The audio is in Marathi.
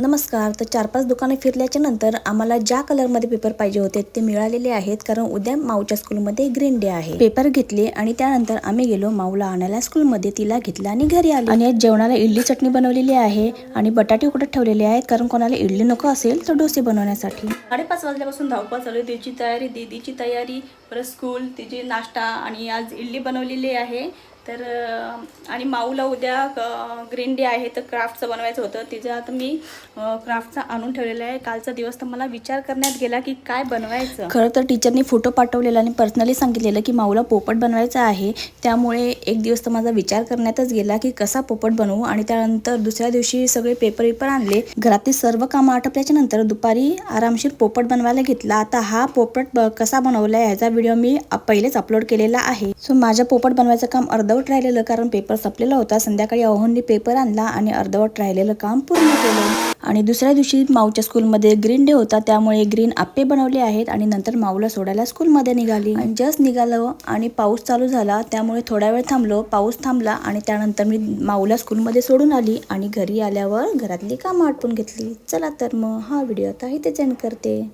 नमस्कार तर चार पाच दुकानं फिरल्याच्या नंतर आम्हाला ज्या कलरमध्ये पेपर पाहिजे होते ते मिळालेले आहेत कारण उद्या माऊच्या स्कूलमध्ये ग्रीन डे आहे. पेपर घेतले आणि त्यानंतर आम्ही गेलो माऊला आणायला स्कूलमध्ये तिला घेतलं आणि घरी आलो. आणि जेवणाला इडली चटणी बनवलेली आहे आणि बटाटे उकडत ठेवलेले आहेत कारण कोणाला इडली नको असेल तर डोसे बनवण्यासाठी. साडेपाच वाजल्यापासून धावपळ चालू आहे तिची तयारी दीदीची तयारी परत स्कूल तिची नाश्ता आणि आज इडली बनवलेली आहे. तर आणि माऊला उद्या ग्रीन डे आहे तर क्राफ्टचं बनवायचं होतं. तिचं आता मी क्राफ्टचा आणून ठेवलेलं आहे. कालचा दिवस तर मला विचार करण्यात गेला की काय बनवायचं. खरं तर टीचरनी फोटो पाठवलेला आणि पर्सनली सांगितलेलं की माऊला पोपट बनवायचा आहे. त्यामुळे एक दिवस तर माझा विचार करण्यातच गेला की कसा पोपट बनवू? आणि त्यानंतर दुसऱ्या दिवशी सगळे पेपर वेपर आणले. घरातील सर्व कामं आटपल्याच्या नंतर दुपारी आरामशीर पोपट बनवायला घेतला. आता हा पोपट ब- कसा बनवला याचा व्हिडिओ मी पहिलेच अपलोड केलेला आहे. सो माझ्या पोपट बनवायचं काम अर्धवट राहिलेलं कारण पेपर संपलेला होता. संध्याकाळी अहोंनी पेपर आणला आणि अर्धवट राहिलेलं काम पूर्ण केलं. आणि दुसऱ्या दिवशी माऊच्या स्कूलमध्ये ग्रीन डे होता. त्यामुळे ग्रीन आप्पे बनवले आहेत आणि नंतर माऊला सोडायला स्कूलमध्ये निघाली. आणि जस्ट निघालो आणि पाऊस चालू झाला. त्यामुळे थोडा वेळ थांबलो. पाऊस थांबला आणि त्यानंतर मी माऊला स्कूलमध्ये सोडून आली आणि घरी आल्यावर घरातली कामं आटपून घेतली. चला तर मग हा व्हिडिओ आता इथेच एंड करते.